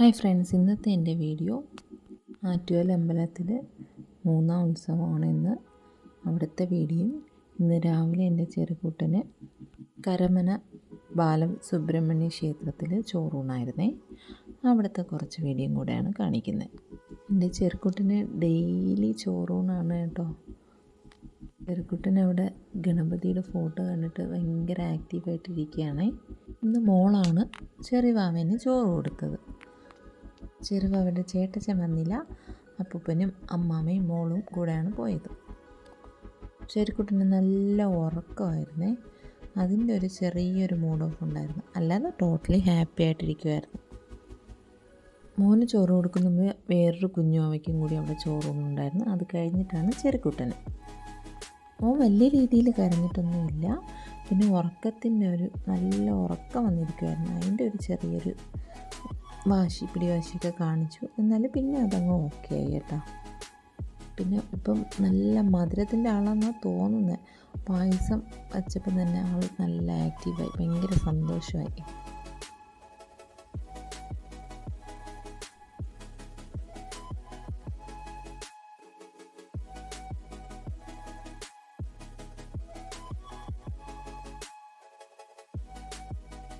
Hi friends ഇന്നത്തെ എന്റെ video Attukal അമ്പലത്തിൽ മൂന്നാം ഉത്സവമാണ് ഇന്ന്. അവിടുത്തെ വീഡിയോയും ഇന്ന് രാവിലെ എന്റെ ചെറുകൂട്ടന് കരമന ബാലം സുബ്രഹ്മണ്യ ക്ഷേത്രത്തിൽ ചോറൂണായിരുന്നേ. അവിടുത്തെ കുറച്ച് വീഡിയോയും കൂടെയാണ് കാണിക്കുന്നത് എന്റെ ചെറുക്കുട്ടന് ഡെയിലി ചോറൂണാണ് കേട്ടോ. ചെറുക്കുട്ടൻ അവിടെ ഗണപതിയുടെ ഫോട്ടോ കണ്ടിട്ട് ഭയങ്കര ആക്റ്റീവായിട്ടിരിക്കുകയാണ് ഇന്ന് മോളാണ് ചെറിയ ചെറിവാവന് ചോറ് കൊടുത്തത്. ചെറുവാവന്റെ ചേട്ടച്ചൻ വന്നില്ല. അപ്പൂപ്പനും അമ്മാമ്മയും മോളും കൂടെയാണ് പോയത്. ചെറുക്കുട്ടന് നല്ല ഉറക്കമായിരുന്നേ. അതിന്റെ ഒരു ചെറിയൊരു മൂഡ് ഓഫ് ഉണ്ടായിരുന്നു. അല്ലാതെ ടോട്ടലി ഹാപ്പി ആയിട്ടിരിക്കുമായിരുന്നു മോന് ചോറ് കൊടുക്കുന്ന വേറൊരു കുഞ്ഞുമാവയ്ക്കും കൂടി അവിടെ ചോറുണ്ടായിരുന്നു അത് കഴിഞ്ഞിട്ടാണ് ചെറുക്കുട്ടന്. മോൻ വലിയ രീതിയിൽ കരഞ്ഞിട്ടൊന്നുമില്ല. പിന്നെ ഉറക്കത്തിന്റെ ഒരു നല്ല ഉറക്കം വന്നിരിക്കുമായിരുന്നു അതിന്റെ ഒരു ചെറിയൊരു വാശി പിടിവാശിയൊക്കെ കാണിച്ചു. എന്നാൽ പിന്നെ അതങ്ങ് ഓക്കെ ആയി കേട്ടോ. പിന്നെ ഇപ്പം നല്ല മധുരത്തിന്റെ ആളാണെന്നാണ് തോന്നുന്നത് പായസം വച്ചപ്പം തന്നെ ആൾ നല്ല ആക്റ്റീവായി ഭയങ്കര സന്തോഷമായി.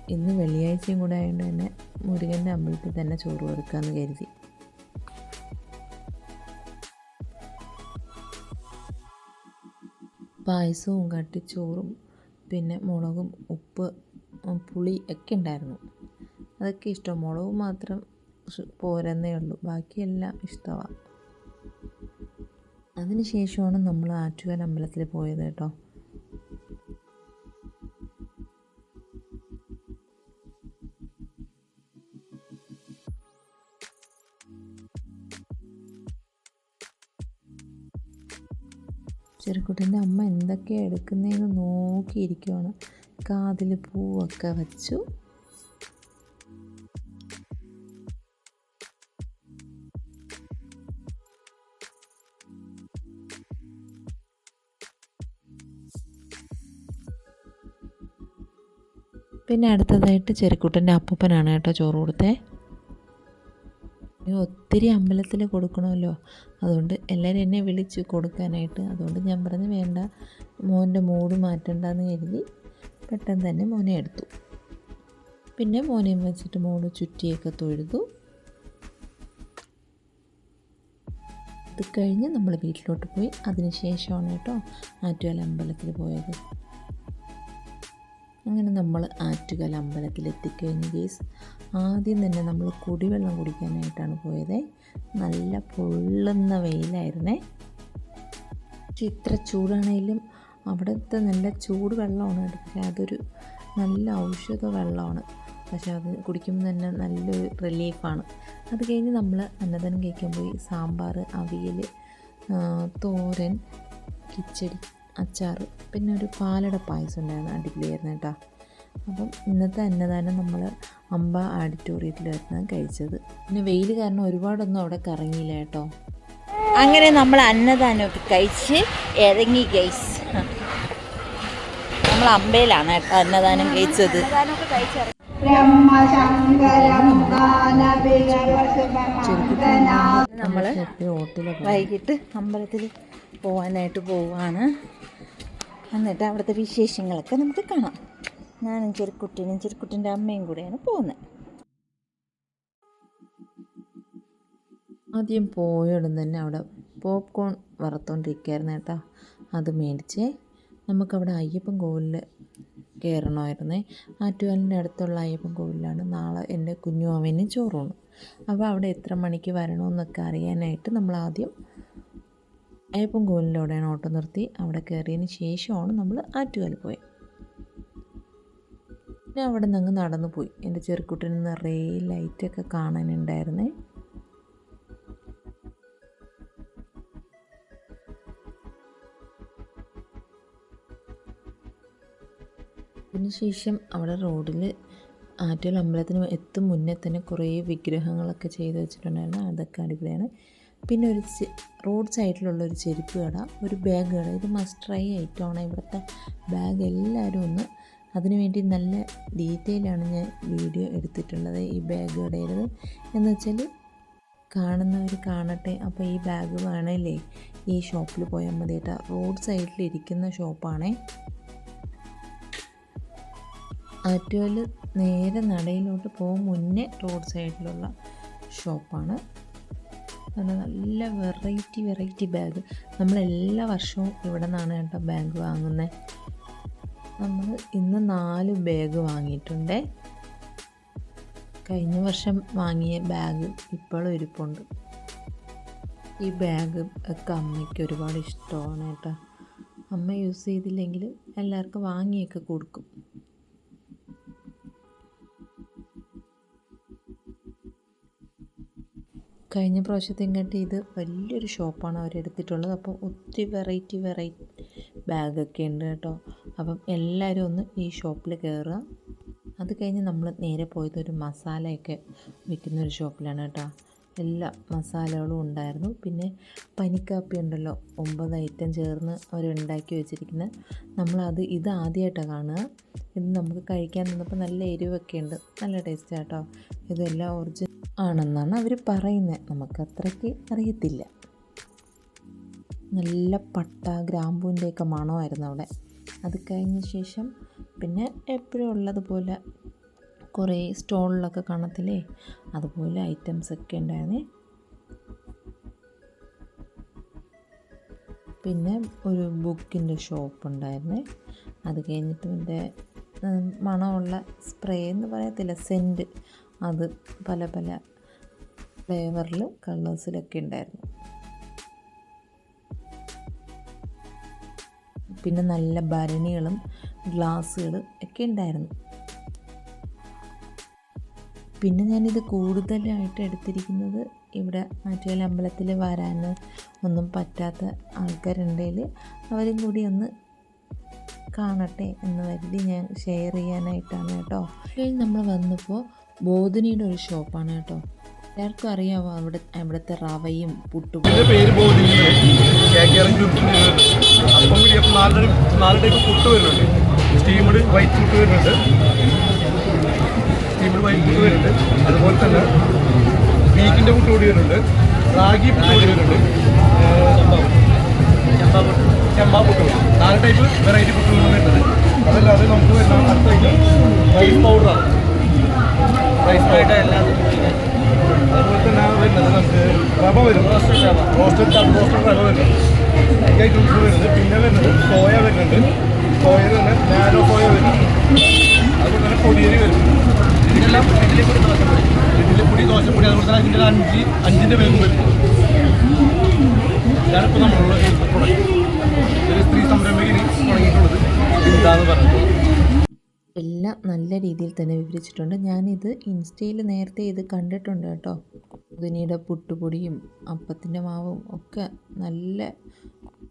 ഇന്ന് വെള്ളിയാഴ്ചയും കൂടെ ആയതുകൊണ്ട് തന്നെ മുരുകന്റെ അമ്പലത്തിൽ തന്നെ ചോറ് കൊടുക്കാമെന്ന് കരുതി. പായസവും കട്ടിച്ചോറും പിന്നെ മുളകും ഉപ്പ് പുളി ഒക്കെ ഉണ്ടായിരുന്നു. അതൊക്കെ ഇഷ്ടം. മുളക് മാത്രം പോരെന്നേ ഉള്ളൂ. ബാക്കിയെല്ലാം ഇഷ്ടമാണ് അതിന് ശേഷമാണ് നമ്മൾ ആറ്റുകാൽ അമ്പലത്തിൽ പോയത് കേട്ടോ. ചെറുക്കുട്ടന്റെ അമ്മ എന്തൊക്കെയാണ് എടുക്കുന്നതെന്ന് നോക്കിയിരിക്കുവാണ്. കാതിൽ പൂവൊക്കെ വച്ചു. പിന്നെ അടുത്തതായിട്ട് ചെറുക്കുട്ടന്റെ അപ്പൂപ്പനാണ് കേട്ടോ ചോറ് കൊടുത്തേ. ഒത്തിരി അമ്പലത്തിൽ കൊടുക്കണമല്ലോ. അതുകൊണ്ട് എല്ലാവരും എന്നെ വിളിച്ച് കൊടുക്കാനായിട്ട്. അതുകൊണ്ട് ഞാൻ പറഞ്ഞു വേണ്ട മോന്റെ മൂഡ് മാറ്റണ്ടെന്ന് കരുതി പെട്ടെന്ന് തന്നെ മോനെ എടുത്തു. പിന്നെ മോനെയും വെച്ചിട്ട് മോൾ ചുറ്റിയൊക്കെ തൊഴുതു. ഇത് കഴിഞ്ഞ് നമ്മൾ വീട്ടിലോട്ട് പോയി. അതിന് ശേഷമാണ് കേട്ടോ ആറ്റുകാല അമ്പലത്തിൽ പോയത്. അങ്ങനെ നമ്മൾ ആറ്റുകാൽ അമ്പലത്തിൽ എത്തിക്കഴിഞ്ഞ് ഗേസ് ആദ്യം തന്നെ നമ്മൾ കുടിവെള്ളം കുടിക്കാനായിട്ടാണ് പോയത്. നല്ല പൊള്ളുന്ന വെയിലായിരുന്നേ. ഇത്ര ചൂടാണെങ്കിലും അവിടുത്തെ നല്ല ചൂട് വെള്ളമാണ് പക്ഷേ അതൊരു നല്ല ഔഷധ വെള്ളമാണ്. പക്ഷേ അത് കുടിക്കുമ്പോൾ തന്നെ നല്ലൊരു റിലീഫാണ് അത് കഴിഞ്ഞ് നമ്മൾ അന്നദാനം കഴിക്കാൻ പോയി സാമ്പാർ അവിയൽ തോരൻ കിച്ചടി. അച്ചാർ പിന്നെ ഒരു പാലട പായസം ഉണ്ടായിരുന്നു അടിപൊളിയായിരുന്നു കേട്ടോ. അപ്പം ഇന്നത്തെ അന്നദാനം നമ്മൾ അമ്പ ആഡിറ്റോറിയത്തിലായിരുന്നു കഴിച്ചത്. പിന്നെ വെയിൽ കാരണം ഒരുപാടൊന്നും അവിടെ കറങ്ങിയില്ല കേട്ടോ. അങ്ങനെ നമ്മൾ അന്നദാനമൊക്കെ കഴിച്ച് ഇറങ്ങി ഗൈസ് നമ്മൾ അമ്പയിലാണ് കേട്ടോ അന്നദാനം കഴിച്ചത്. നമ്മൾ വൈകിട്ട് അമ്പലത്തിൽ പോവാനായിട്ട് പോവാണ്. എന്നിട്ട് അവിടുത്തെ വിശേഷങ്ങളൊക്കെ നമുക്ക് കാണാം. ഞാനും ചെറുക്കുട്ടീനും ചെറുക്കുട്ടിന്റെ അമ്മയും കൂടെയാണ് പോകുന്നത്. ആദ്യം പോയിടും തന്നെ അവിടെ പോപ്കോൺ വറുത്തോണ്ടിരിക്കുകയായിരുന്നു കേട്ടോ. അത് മേടിച്ച്. നമുക്കവിടെ അയ്യപ്പൻ കോവിലിൽ കയറണമായിരുന്നേ. ആറ്റുകാലിന്റെ അടുത്തുള്ള അയ്യപ്പൻ കോവിലാണ് നാളെ എന്റെ കുഞ്ഞു അമ്മേനും ചോറൂണ്. അപ്പോൾ അവിടെ എത്ര മണിക്ക് വരണമെന്നൊക്കെ അറിയാനായിട്ട് നമ്മൾ ആദ്യം അയ്യപ്പൻ കോവിലിന്റെ അവിടെയാണ് ഓട്ടോ നിർത്തി. അവിടെ കയറിയതിന് ശേഷമാണ് നമ്മൾ ആറ്റുകാൽ പോയത് പിന്നെ അവിടെ നിന്ന് അങ്ങ് നടന്നു പോയി. എന്റെ ചെറുക്കുട്ടിന് നിറയെ ലൈറ്റൊക്കെ കാണാനുണ്ടായിരുന്നേ. അതിനുശേഷം അവിടെ റോഡിൽ ആറ്റുകാൽ അമ്പലത്തിന് എത്തും മുന്നേ തന്നെ കുറേ വിഗ്രഹങ്ങളൊക്കെ ചെയ്ത് വെച്ചിട്ടുണ്ടായിരുന്നു. അതൊക്കെ അടിപൊളിയാണ്. പിന്നെ ഒരു റോഡ് സൈഡിലുള്ള ഒരു ചെരുപ്പ് കട ഒരു ബാഗ് കട. ഇത് മസ്റ്റ് ട്രൈ ഐറ്റമാണ് ഇവിടുത്തെ ബാഗ് എല്ലാവരും ഒന്ന് അതിനുവേണ്ടി നല്ല ഡീറ്റെയിലാണ് ഞാൻ വീഡിയോ എടുത്തിട്ടുള്ളത് ഈ ബാഗ് കടയുടേത് എന്ന് വെച്ചാൽ കാണുന്നവർ കാണട്ടെ അപ്പോൾ ഈ ബാഗ് വേണമല്ലേ ഈ ഷോപ്പിൽ പോയാൽ മതി കേട്ടോ റോഡ് സൈഡിൽ ഇരിക്കുന്ന ഷോപ്പാണേ ആറ്റുവൽ നേരെ നടയിലോട്ട് പോകും മുന്നേ റോഡ് സൈഡിലുള്ള ഷോപ്പാണ് അത് നല്ല വെറൈറ്റി വെറൈറ്റി ബാഗ് നമ്മൾ എല്ലാ വർഷവും ഇവിടെ നിന്നാണ് കേട്ടോ ബാഗ് വാങ്ങുന്നത് നമ്മൾ ഇന്ന് നാല് ബാഗ് വാങ്ങിയിട്ടുണ്ട്. കഴിഞ്ഞ വർഷം വാങ്ങിയ ബാഗ് ഇപ്പോഴും ഇരിപ്പുണ്ട്. ഈ ബാഗ് ഒക്കെ അമ്മയ്ക്ക് ഒരുപാട് ഇഷ്ടമാണ് കേട്ടോ. അമ്മ യൂസ് ചെയ്തില്ലെങ്കിൽ എല്ലാവർക്കും വാങ്ങിയൊക്കെ കൊടുക്കും. കഴിഞ്ഞ പ്രാവശ്യത്തെ ഇങ്ങോട്ട് ഇത് വലിയൊരു ഷോപ്പാണ് അവരെടുത്തിട്ടുള്ളത് അപ്പോൾ ഒത്തിരി വെറൈറ്റി വെറൈറ്റി ബാഗൊക്കെ ഉണ്ട് കേട്ടോ. അപ്പം എല്ലാവരും ഒന്ന് ഈ ഷോപ്പിൽ കയറുക അത് കഴിഞ്ഞ് നമ്മൾ നേരെ പോയത് ഒരു മസാലയൊക്കെ വിൽക്കുന്ന ഒരു ഷോപ്പിലാണ് കേട്ടോ. എല്ലാ മസാലകളും ഉണ്ടായിരുന്നു. പിന്നെ പനിക്കാപ്പി ഉണ്ടല്ലോ ഒമ്പത് ഐറ്റം ചേർന്ന് അവരുണ്ടാക്കി വെച്ചിരിക്കുന്നത് നമ്മളത് ഇത് ആദ്യമായിട്ടാണ് കാണുക. ഇത് നമുക്ക് കഴിക്കാൻ നിന്നപ്പോൾ നല്ല എരിവൊക്കെ ഉണ്ട്. നല്ല ടേസ്റ്റ് കേട്ടോ. ഇതെല്ലാം ഒറിജിനൽ ആണെന്നാണ് അവർ പറയുന്നത് നമുക്ക് അത്രയ്ക്ക് അറിയത്തില്ല. നല്ല പട്ട ഗ്രാമ്പൂവിന്റെയൊക്കെ മണമായിരുന്നു അവിടെ. അത് കഴിഞ്ഞ ശേഷം പിന്നെ എപ്പോഴും ഉള്ളതുപോലെ കുറേ സ്റ്റോളിലൊക്കെ കാണത്തില്ലേ അതുപോലെ ഐറ്റംസ് ഒക്കെ ഉണ്ടായിരുന്നേ. പിന്നെ ഒരു ബുക്കിന്റെ ഷോപ്പ് ഉണ്ടായിരുന്നു അത് കഴിഞ്ഞിട്ട് എന്റെ മണമുള്ള സ്പ്രേ എന്ന് പറയത്തില്ല സെന്റ് അത് പല പല ഫ്ലേവറിലും കളേഴ്സിലൊക്കെ ഉണ്ടായിരുന്നു. പിന്നെ നല്ല ഭരണികളും ഗ്ലാസ്സുകൾ ഒക്കെ ഉണ്ടായിരുന്നു. പിന്നെ ഞാനിത് കൂടുതലായിട്ട് എടുത്തിരിക്കുന്നത് ഇവിടെ ആറ്റുകാൽ അമ്പലത്തിൽ വരാൻ ഒന്നും പറ്റാത്ത ആൾക്കാരുണ്ടെങ്കിൽ അവരും കൂടി ഒന്ന് കാണട്ടെ എന്ന് കരുതി ഞാൻ ഷെയർ ചെയ്യാനായിട്ടാണ് കേട്ടോ. നമ്മൾ വന്നപ്പോൾ ബോധിനിയുടെ ഒരു ഷോപ്പാണ് കേട്ടോ. എല്ലാവർക്കും അറിയാമോ അവിടെ അവിടുത്തെ റവയും പുട്ടും. പേര് അപ്പം നാല് നാല് ടൈപ്പ് പുട്ട് വരുന്നുണ്ട്. സ്റ്റീമഡ് വൈറ്റ് പുട്ട് വരുന്നുണ്ട്. സ്റ്റീമഡ് വൈറ്റ് പുട്ട് വരുന്നുണ്ട്. അതുപോലെ തന്നെ വീക്കിന്റെ പുട്ട് കൂടി വരുന്നുണ്ട്. റാഗി പുട്ട് കൂടി വരുന്നുണ്ട്. ചെമ്പാ പുട്ട്. നാല് ടൈപ്പ് വെറൈറ്റി പുട്ടുകൾ വരുന്നത്. അതല്ലാതെ നമുക്ക് വരുന്ന അടുത്ത ഐറ്റം പൗഡറാണ് റൈസ് പൗഡർ അതുപോലെ തന്നെ വരുന്നത് നമുക്ക് റവ വരും. റോസ്റ്റഡ് റോസ്റ്റഡ് റവ വരുന്നുണ്ട് ഐറ്റംസ് വരുന്നത്. പിന്നെ വരുന്നത് സോയ വരുന്നുണ്ട്. സോയ തന്നെ നാനോ സോയ വരുന്നുണ്ട് അതുപോലെ തന്നെ പൊടിയരി വരും. ഇതിലെല്ലാം ഇഡ്ഡലി പൊടി. ദോശപ്പൊടി ഇഡ്ഡലി പൊടി ദോശപ്പൊടി അതുപോലെ തന്നെ ഇതിന്റെ അഞ്ച് അഞ്ചിന്റെ വേഗം വരും. ഇതാണിപ്പോൾ നമ്മളുള്ള പ്രൊഡക്റ്റ് ഒരു സ്ത്രീ സംരംഭകന് തുടങ്ങിയിട്ടുള്ളത്. എന്താന്ന് പറഞ്ഞത് എല്ലാം നല്ല രീതിയിൽ തന്നെ വിവരിച്ചിട്ടുണ്ട്. ഞാനിത് ഇൻസ്റ്റയിൽ നേരത്തെ ഇത് കണ്ടിട്ടുണ്ട് കേട്ടോ. പുതിനയുടെ പുട്ടുപൊടിയും അപ്പത്തിന്റെ മാവും ഒക്കെ നല്ല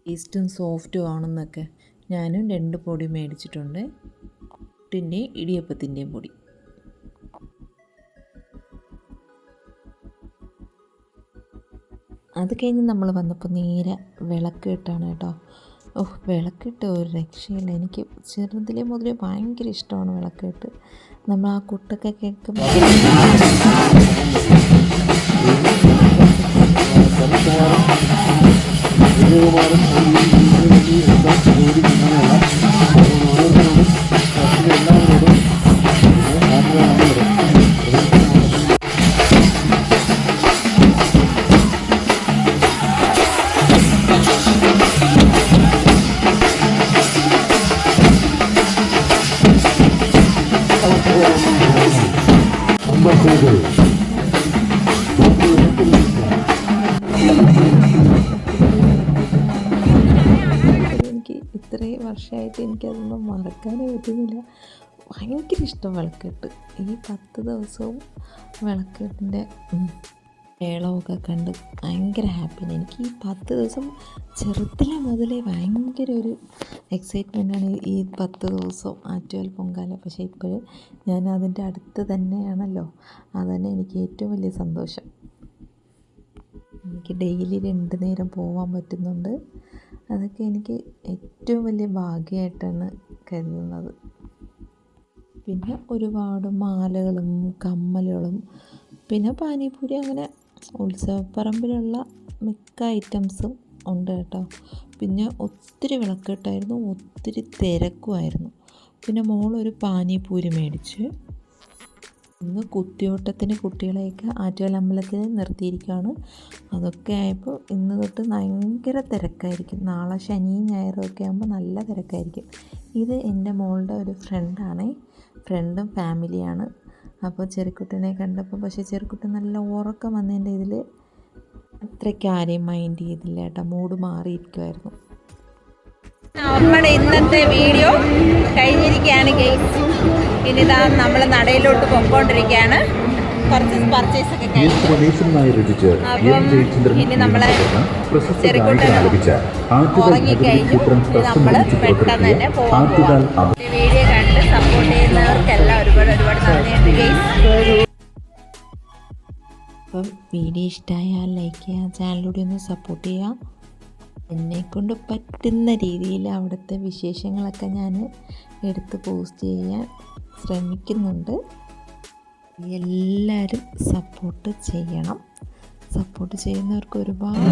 ടേസ്റ്റും സോഫ്റ്റും ആണെന്നൊക്കെ ഞാനും രണ്ട് പൊടി മേടിച്ചിട്ടുണ്ട്. പുട്ടിന്റെയും ഇടിയപ്പത്തിന്റെയും പൊടി. അത് കഴിഞ്ഞ് നമ്മൾ വന്നപ്പോൾ നേരെ വിളക്ക് കെട്ടാണ് കേട്ടോ. ഓഹ് വിളക്കിട്ട് ഒരു രക്ഷയില്ല എനിക്ക് ചെറുതിലെ മുതലേ ഭയങ്കര ഇഷ്ടമാണ് വിളക്കിട്ട് നമ്മൾ ആ കുട്ടൊക്കെ കേൾക്കുമ്പോൾ വർഷമായിട്ട് എനിക്കതൊന്നും മറക്കാനേ പറ്റുന്നില്ല. ഭയങ്കര ഇഷ്ടം വിളക്കിട്ട്. ഈ പത്ത് ദിവസവും വിളക്കിട്ടിന്റെ മേളമൊക്കെ കണ്ട് ഭയങ്കര ഹാപ്പിയാണ് എനിക്ക് ഈ പത്ത് ദിവസം ചെറുത്തിലെ മുതലേ ഭയങ്കര ഒരു എക്സൈറ്റ്മെന്റാണ് ഈ പത്ത് ദിവസം ആറ്റുകാൽ പൊങ്കാല. പക്ഷേ ഇപ്പോൾ ഞാൻ അതിന്റെ അടുത്ത് തന്നെയാണല്ലോ. അതുതന്നെ എനിക്ക് ഏറ്റവും വലിയ സന്തോഷം. എനിക്ക് ഡെയിലി രണ്ട് നേരം പോകാൻ പറ്റുന്നുണ്ട്. അതൊക്കെ എനിക്ക് ഏറ്റവും വലിയ ഭാഗ്യമായിട്ടാണ് കരുതുന്നത്. പിന്നെ ഒരുപാട് മാലകളും കമ്മലുകളും പിന്നെ പാനിപൂരി അങ്ങനെ ഉത്സവപ്പറമ്പിലുള്ള മിക്ക ഐറ്റംസും ഉണ്ട് കേട്ടോ. പിന്നെ ഒത്തിരി വിളക്കെട്ടായിരുന്നു ഒത്തിരി തിരക്കുമായിരുന്നു. പിന്നെ മോളൊരു പാനിപൂരി മേടിച്ച് ഇന്ന് കുത്തിയോട്ടത്തിന് കുട്ടികളെയൊക്കെ ആറ്റുകാൽ അമ്പലത്തിൽ നിർത്തിയിരിക്കുകയാണ്. അതൊക്കെ ആയപ്പോൾ ഇന്ന് തൊട്ട് ഭയങ്കര തിരക്കായിരിക്കും. നാളെ ശനി ഞായറും ഒക്കെ ആകുമ്പോൾ നല്ല തിരക്കായിരിക്കും. ഇത് എന്റെ മോളുടെ ഒരു ഫ്രണ്ടാണേ. ഫ്രണ്ടും ഫാമിലിയാണ്. അപ്പോൾ ചെറുക്കുട്ടനെ കണ്ടപ്പോൾ പക്ഷേ ചെറുക്കുട്ടൻ നല്ല ഉറക്കം വന്നതിന്റെ ഇതിൽ അത്രയ്ക്ക് ആരെയും മൈൻഡ് ചെയ്തില്ല കേട്ടോ. മൂഡ് മാറിയിരിക്കുമായിരുന്നു നമ്മുടെ ഇന്നത്തെ വീഡിയോ കഴിഞ്ഞിരിക്കുകയാണ് ഗെയ്സ് ഇനിതാ നമ്മൾ നടയിലോട്ട് പൊക്കോണ്ടിരിക്കുകയാണ് കുറച്ച് പർച്ചേസ് ഒക്കെ അപ്പം ഇനി നമ്മളെ ഉറങ്ങിക്കഴിഞ്ഞു നമ്മൾ പെട്ടെന്ന് തന്നെ വീഡിയോ കണ്ട് സപ്പോർട്ട് ചെയ്യുന്നവർക്കെല്ലാം ഒരുപാട് ഒരുപാട് നന്ദിയുണ്ട് ഗെയ്സ് അപ്പം വീഡിയോ ഇഷ്ടമായാൽ ലൈക്ക് ചെയ്യുക ചാനലിലൂടെ ഒന്ന് സപ്പോർട്ട് ചെയ്യുക എന്നെക്കൊണ്ട് പറ്റുന്ന രീതിയിൽ അവിടുത്തെ വിശേഷങ്ങളൊക്കെ ഞാൻ എടുത്ത് പോസ്റ്റ് ചെയ്യാൻ ശ്രമിക്കുന്നുണ്ട്. എല്ലാവരും സപ്പോർട്ട് ചെയ്യണം. സപ്പോർട്ട് ചെയ്യുന്നവർക്ക് ഒരുപാട്